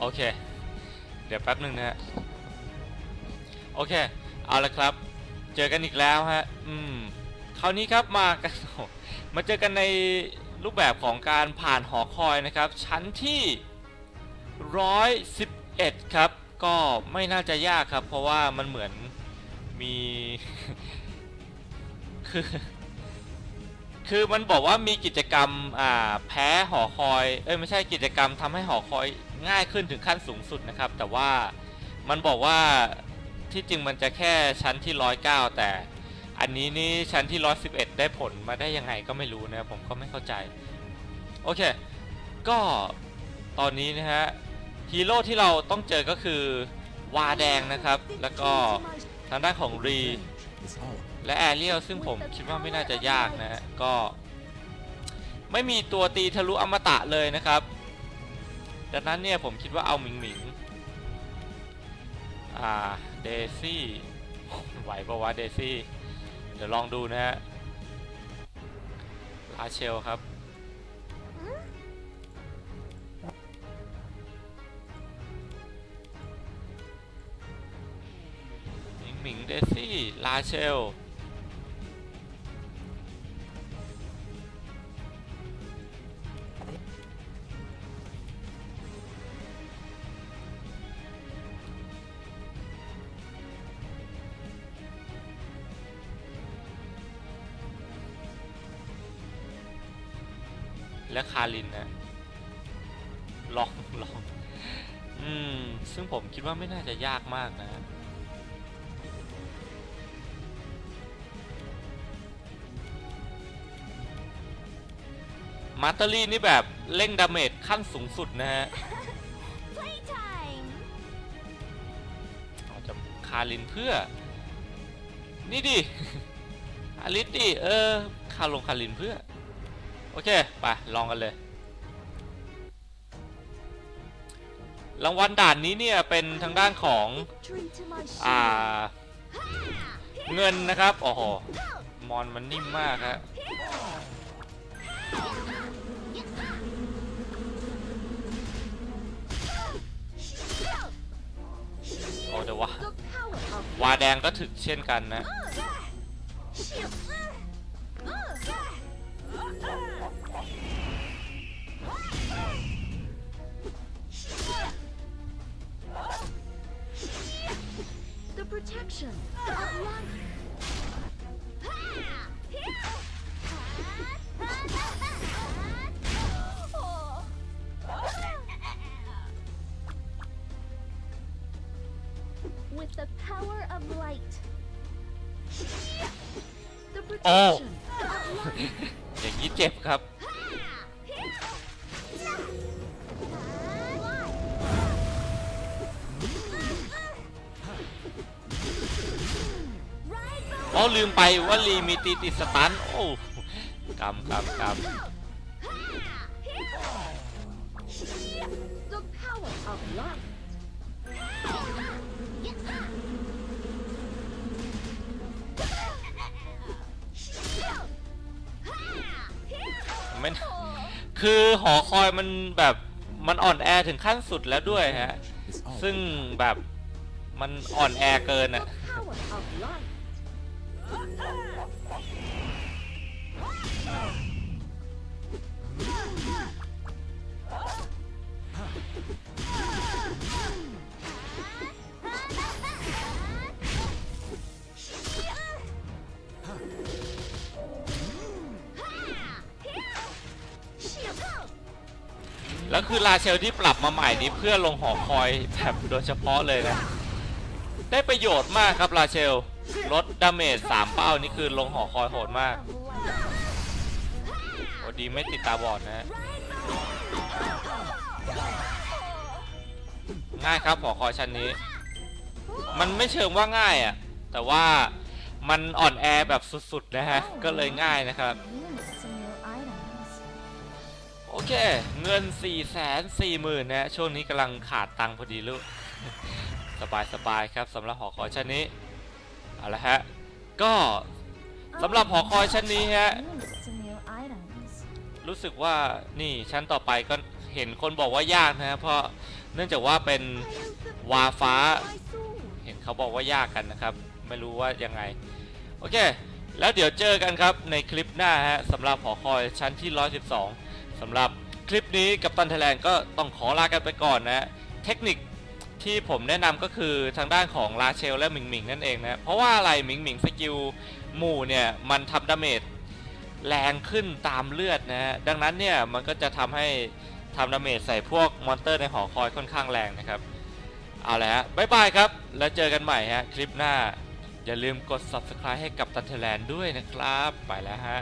โอเค เดี๋ยวแป๊บหนึ่งนะฮะ โอเค เอาละครับ เจอกันอีกแล้วฮะ อืม คราวนี้ครับมากัน มาเจอกันในรูปแบบของการผ่านหอคอยนะครับ ชั้นที่ 111 ครับ ก็ไม่น่าจะยากครับ เพราะว่ามันเหมือนมีคือ คือมันบอกว่ามีกิจกรรมอ่าแพ้หอคอย เอ้ยไม่ใช่กิจกรรมทำให้หอคอยง่ายขึ้นถึงขั้นสูงสุดนะครับ แต่ว่ามันบอกว่าที่จริงมันจะแค่ชั้นที่ 109 แต่อันนี้นี่ชั้นที่ 111 ได้ผลมาได้ยังไงก็ไม่รู้นะผมก็ไม่เข้าใจ โอเค ก็ตอนนี้นะฮะฮีโร่ที่เราต้องเจอก็คือวาแดงนะครับ แล้วก็ทางด้านของรี และแอเรียลซึ่งผมคิดว่าไม่น่าจะยากนะฮะก็ ไม่มีตัวตีทะลุอมตะเลยนะครับ ดังนั้นเนี่ยผมคิดว่าเอาหมิงหมิงอ่าเดซี่ไหวปะวะเดซี่ เดี๋ยวลองดูนะฮะลาเชลครับ เดซี่ ลาเชล และคารินนะลองลอง อืม ซึ่งผมคิดว่าไม่น่าจะยากมากนะ มาสเตอรี่นี่แบบเร่งดาเมจขั้นสูงสุดนะฮะ Playtime! เอาจะคารินเพื่อ นี่ดิอลิสดิเออคาลงคารินเพื่อ โอเค ไป ลองกันเลย รางวัลด่านนี้เนี่ย เป็นทางด้านของ Victory to my อ่า shield! เงินนะครับ โอ้โห มอนมันนิ่มมากฮะ มาแดงก็ถึกเช่นกันนะ อออย่างนี้เจ็บครับโอ้ลืมไปว่าลีมีตีติดสตัน โอ้กำกำกำ ไม่คือหอคอยมันแบบมันอ่อนแอถึงขั้นสุดแล้วด้วยฮะ ซึ่งแบบมันอ่อนแอเกินอะ แล้วคือลาเชลที่ปรับมาใหม่นี้เพื่อลงหอคอยแบบโดยเฉพาะเลยนะ ได้ประโยชน์มากครับลาเชลลดดาเมจ3เป้านี่คือลงหอคอยโหดมากโอดีไม่ติดตาบอดนะฮะง่ายครับหอคอยชั้นนี้ มันไม่เชิงว่าง่ายอะ แต่ว่ามันอ่อนแอแบบสุดๆนะฮะ ก็เลยง่ายนะครับ อเค เงิน 4 4 0 0 0 0นะช่วงนี้กำลังขาดตังค์พอดีลูก สบายสบายครับสำหรับหอคอยชั้นนี้ เอาละฮะ ก็สำหรับหอคอยชั้นนี้ฮะ รู้สึกว่านี่ชั้นต่อไปก็เห็นคนบอกว่ายากนะเพราะเนื่องจากว่าเป็นวาฟ้า เห็นเขาบอกว่ายากกันนะครับ ไม่รู้ว่ายังไง โอเค แล้วเดี๋ยวเจอกันครับในคลิปหน้าฮะสำหรับหอคอยชั้นที่ 112 สำหรับคลิปนี้กับตันไทยแลนด์ก็ต้องขอลากันไปก่อนนะ เทคนิคที่ผมแนะนำก็คือทางด้านของลาเชลและหมิงหมิงนั่นเองนะ เพราะว่าอะไรหมิงหมิงสกิลหมู่เนี่ยมันทำดาเมจแรงขึ้นตามเลือดนะฮะดังนั้นเนี่ยมันก็จะทำให้ทำดาเมจใส่พวกมอนเตอร์ในหอคอยค่อนข้างแรงนะครับ เอาละฮะบ๊ายบายครับ แล้วเจอกันใหม่ฮะคลิปหน้า อย่าลืมกด subscribe ให้กับตันเทแลนด์ด้วยนะครับ ไปแล้วฮะ